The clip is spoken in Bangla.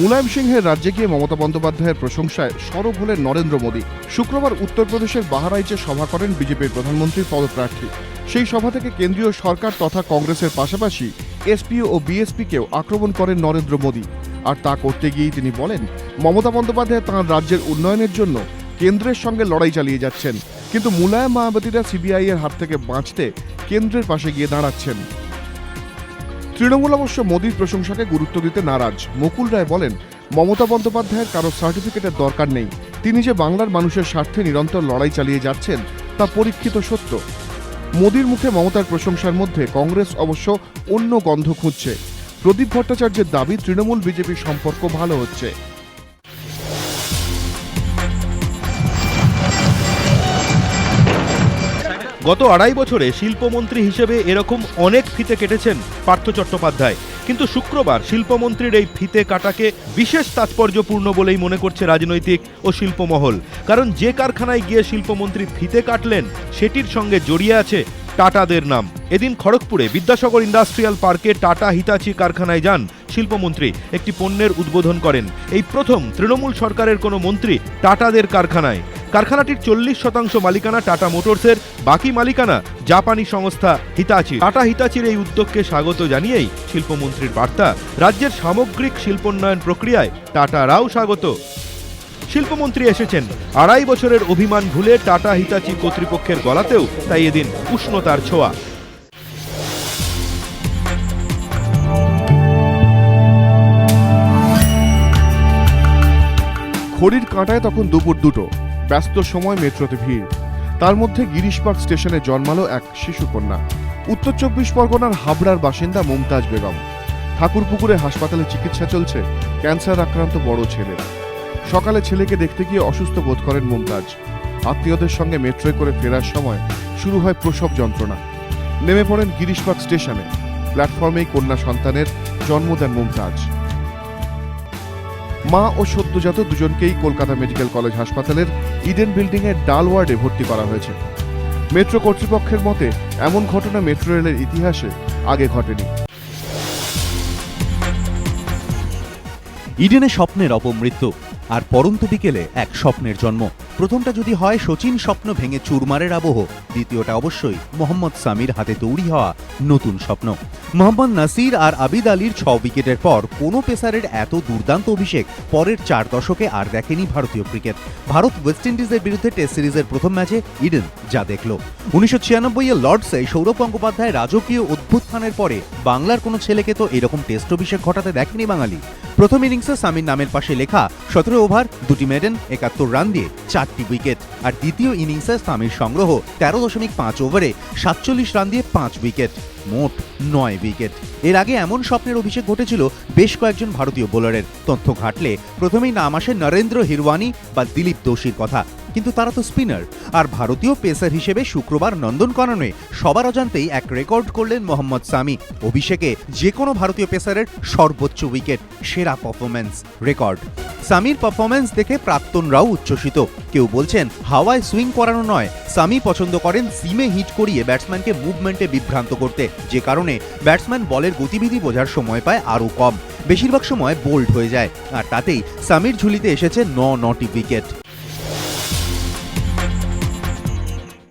মুলায়ম সিংহের রাজ্যে গিয়ে মমতা বন্দ্যোপাধ্যায়ের প্রশংসায় সরব হলেন নরেন্দ্র মোদী। শুক্রবার উত্তরপ্রদেশের বাহারাইচে সভা করেন বিজেপির প্রধানমন্ত্রীর পদপ্রার্থী। সেই সভা থেকে কেন্দ্রীয় সরকার তথা কংগ্রেসের পাশাপাশি এসপি ও বিএসপিকেও আক্রমণ করেন নরেন্দ্র মোদী। আর তা করতে গিয়েই তিনি বলেন, মমতা বন্দ্যোপাধ্যায় তাঁর রাজ্যের উন্নয়নের জন্য কেন্দ্রের সঙ্গে লড়াই চালিয়ে যাচ্ছেন। কিন্তু মুলায়ম মায়াবতীরা সিবিআই এর হাত থেকে বাঁচতে কেন্দ্রের পাশে গিয়ে দাঁড়াচ্ছেন। তৃণমূল অবশ্য মোদীর প্রশংসাকে গুরুত্ব দিতে নারাজ। মুকুল রায় বলেন, মমতা বন্দ্যোপাধ্যায়ের কারও সার্টিফিকেটের দরকার নেই। তিনি যে বাংলার মানুষের স্বার্থে নিরন্তর লড়াই চালিয়ে যাচ্ছেন, তা পরীক্ষিত সত্য। মোদীর মুখে মমতার প্রশংসার মধ্যে কংগ্রেস অবশ্য অন্য গন্ধ খুঁজছে। প্রদীপ ভট্টাচার্যের দাবি, তৃণমূল বিজেপির সম্পর্ক ভালো হচ্ছে। গত আড়াই বছরে শিল্পমন্ত্রী হিসেবে এরকম অনেক ফিতে কেটেছেন পার্থ চট্টোপাধ্যায়। কিন্তু শুক্রবার শিল্পমন্ত্রীর এই ফিতে কাটাকে বিশেষ তাৎপর্যপূর্ণ বলেই মনে করছে রাজনৈতিক ও শিল্পমহল। কারণ যে কারখানায় গিয়ে শিল্পমন্ত্রী ফিতে কাটলেন, সেটির সঙ্গে জড়িয়ে আছে টাটাদের নাম। এদিন খড়গপুরে বিদ্যাসাগর ইন্ডাস্ট্রিয়াল পার্কে টাটা হিতাচি কারখানায় যান শিল্পমন্ত্রী। একটি পণ্যের উদ্বোধন করেন। এই প্রথম তৃণমূল সরকারের কোনো মন্ত্রী টাটাদের কারখানায়। কারখানাটির চল্লিশ শতাংশ মালিকানা টাটা মোটরসের, বাকি মালিকানা জাপানি সংস্থা হিতাচি টাটা হিতাচির এই উদ্যোগকে স্বাগত জানিয়েই শিল্পমন্ত্রীর বার্তা। রাজ্যের সামগ্রিক শিল্পোন্নয়ন প্রক্রিয়ায় টাটারাও স্বাগত। শিল্পমন্ত্রী এসেছেন। আড়াই বছরের অভিমান ভুলে টাটা হিতাচি কর্তৃপক্ষের গলাতেও তাই এদিন উষ্ণতার ছোঁয়া। ঘড়ির কাঁটায় তখন দুপুর দুটো। ব্যস্ত সময় মেট্রোতে ভিড়। তার মধ্যে গিরিশ পার্ক স্টেশনে জন্মালো এক শিশুকন্যা। উত্তর চব্বিশ পরগনার হাবড়ার বাসিন্দা মুমতাজ বেগম। ঠাকুরপুকুরে হাসপাতালে চিকিৎসা চলছে ক্যান্সার আক্রান্ত বড় ছেলে। সকালে ছেলেকে দেখতে গিয়ে অসুস্থ বোধ করেন মুমতাজ। আত্মীয়দের সঙ্গে মেট্রোয় করে ফেরার সময় শুরু হয় প্রসব যন্ত্রণা। নেমে পড়েন গিরিশ পার্ক স্টেশনে। প্ল্যাটফর্মেই কন্যা সন্তানের জন্ম দেন মুমতাজ। মা ও সদ্যজাত দুজনকেই কলকাতা মেডিকেল কলেজ হাসপাতালের ইডেন বিল্ডিং এর ডাল ওয়ার্ডে ভর্তি করা হয়েছে। মেট্রো কর্তৃপক্ষের মতে, এমন ঘটনা মেট্রো রেলের ইতিহাসে আগে ঘটেনি। ইডেনে স্বপ্নের অপমৃত্যু আর পরন্ত বিকেলে এক স্বপ্নের জন্ম। প্রথমটা যদি হয় শচীন স্বপ্ন ভেঙে চুরমারের আবহ, দ্বিতীয়টা অবশ্যই মোহাম্মদ সামির হাতে তৈরি হওয়া নতুন স্বপ্ন। মোহাম্মদ নাসির আর আবিদ আলীর ছ উইকেটের পর কোনো পেসারের এত দুর্দান্ত অভিষেক পরের চার দশকে আর দেখেনি ভারতীয় ক্রিকেট। ভারত ওয়েস্ট ইন্ডিজের বিরুদ্ধে টেস্ট সিরিজের প্রথম ম্যাচে ইডেন যা দেখল। উনিশশো ছিয়ানব্বই এর লর্ডসে সৌরভ গঙ্গোপাধ্যায় রাজকীয় অভ্যুত্থানের পরে বাংলার কোনো ছেলেকে তো এরকম টেস্ট অভিষেক ঘটাতে দেখেনি বাঙালি। প্রথম ইনিংসে সামির নামের পাশে লেখা, সতেরো ওভার, দুটি মেডেন, একাত্তর রান দিয়ে চারটি উইকেট। আর দ্বিতীয় ইনিংসে সামির সংগ্রহ তেরো দশমিক পাঁচ ওভারে সাতচল্লিশ রান দিয়ে পাঁচ উইকেট। মোট নয় উইকেট। এর আগে এমন স্বপ্নের অভিষেক ঘটেছিল বেশ কয়েকজন ভারতীয় বোলারের। তথ্য ঘাটলে প্রথমেই নাম আসে নরেন্দ্র হিরওয়ানি বা দিলীপ দোষীর কথা। কিন্তু তারা তো স্পিনার। আর ভারতীয় পেসার হিসেবে শুক্রবার নন্দনকাননে সবার অজান্তেই এক রেকর্ড করলেন মোহাম্মদ সামি। অভিষেকে যে কোনো ভারতীয় পেসারের সর্বোচ্চ উইকেট, সেরা পারফরম্যান্স রেকর্ড সামির পারফরমেন্স দেখে প্রাক্তনরাও উচ্ছ্বসিত। কেউ বলছেন, হাওয়ায় সুইং করানো নয়। সামি পছন্দ করেন সিমে হিট করিয়ে ব্যাটসম্যানকে মুভমেন্টে বিভ্রান্ত করতে। যে কারণে ব্যাটসম্যান বলের গতিবিধি বোঝার সময় পায় আরও কম। বেশিরভাগ সময় বোল্ড হয়ে যায়। আর তাতেই সামির ঝুলিতে এসেছে ন নটি উইকেট।